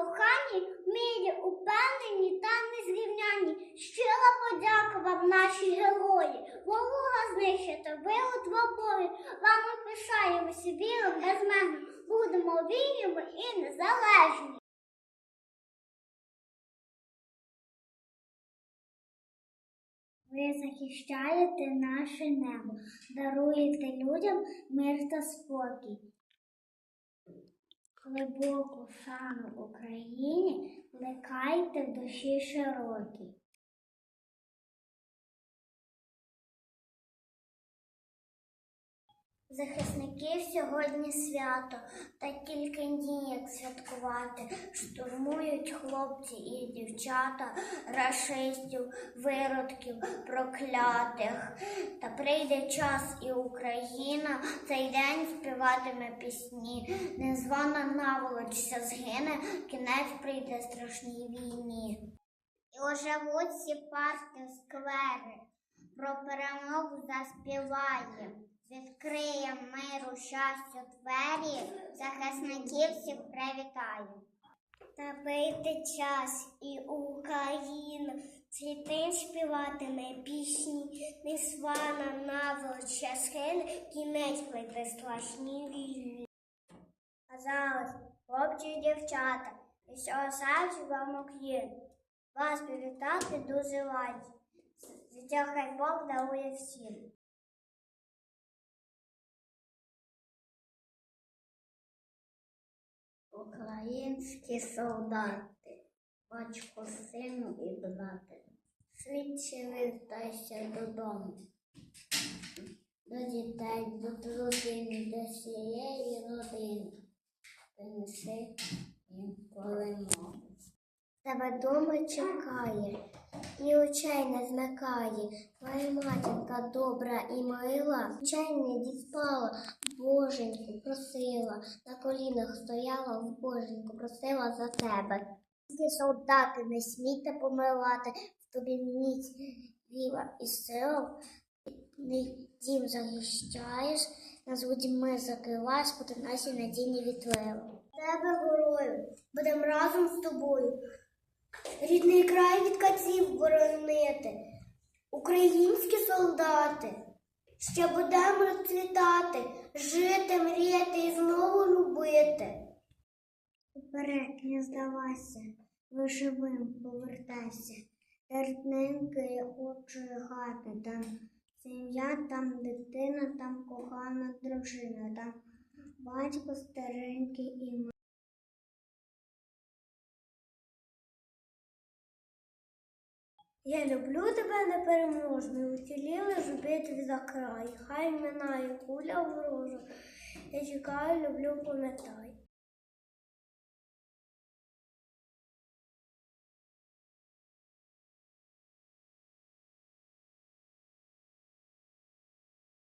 кохані, милі, упевнені та незрівняні. Щира подяка вам, наші герої. Ворога знищити, ви у двоборі. Вами пишаємося, віром безмежно. Будемо вільними і незалежні. Ви захищаєте наше небо, даруєте людям мир та спокій. Глибоку шану Україні плекайте в душі широкій. Захисників сьогодні свято, та кілька днів як святкувати. Штурмують хлопці і дівчата, рашистів, виродків, проклятих. Та прийде час, і Україна цей день співатиме пісні. Незвана наволочця згине, кінець прийде страшній війні. І оживуть всі парки, сквери, про перемогу заспіває. Відкриє миру, щастя двері, захисників всіх привітає. Та прийде час, і Україна цвітин співатиме пісні, незвана наволоча схине, кінець прийде страшній війні. Зараз, хлопці і дівчата, і всього серця вам уклін. Вас привітати дуже раді. Життя хай Бог дарує всім. Українські солдати, батько сину і брати. швидше вертайся додому. До дітей, до друзів, до всієї родини. Принеси їм перемогу. Тебе дома чекає, і очей не змикає. Твоя матінка добра і мила, очей не діспала, Боженьку просила, на колінах стояла, в Боженьку просила за тебе. Ті солдати, не смійте помилати, в тобі міць віра і сила, дім захищаєш, нас будьми закриваєш, поти наші надійні вітлили. Тебе горою, будем разом з тобою. Рідний край від катів боронити, українські солдати, ще будемо розцвітати, жити, мріяти і знову любити. Вперед, не здавайся, ви живим повертайся, та рідненької очої хати, там сім'я, там дитина, там кохана дружина, там батько старенький і мати. Я люблю тебе непереможно, утіліли ж битві за край. Хай минає куля ворожа. Я чекаю, люблю, пам'ятай.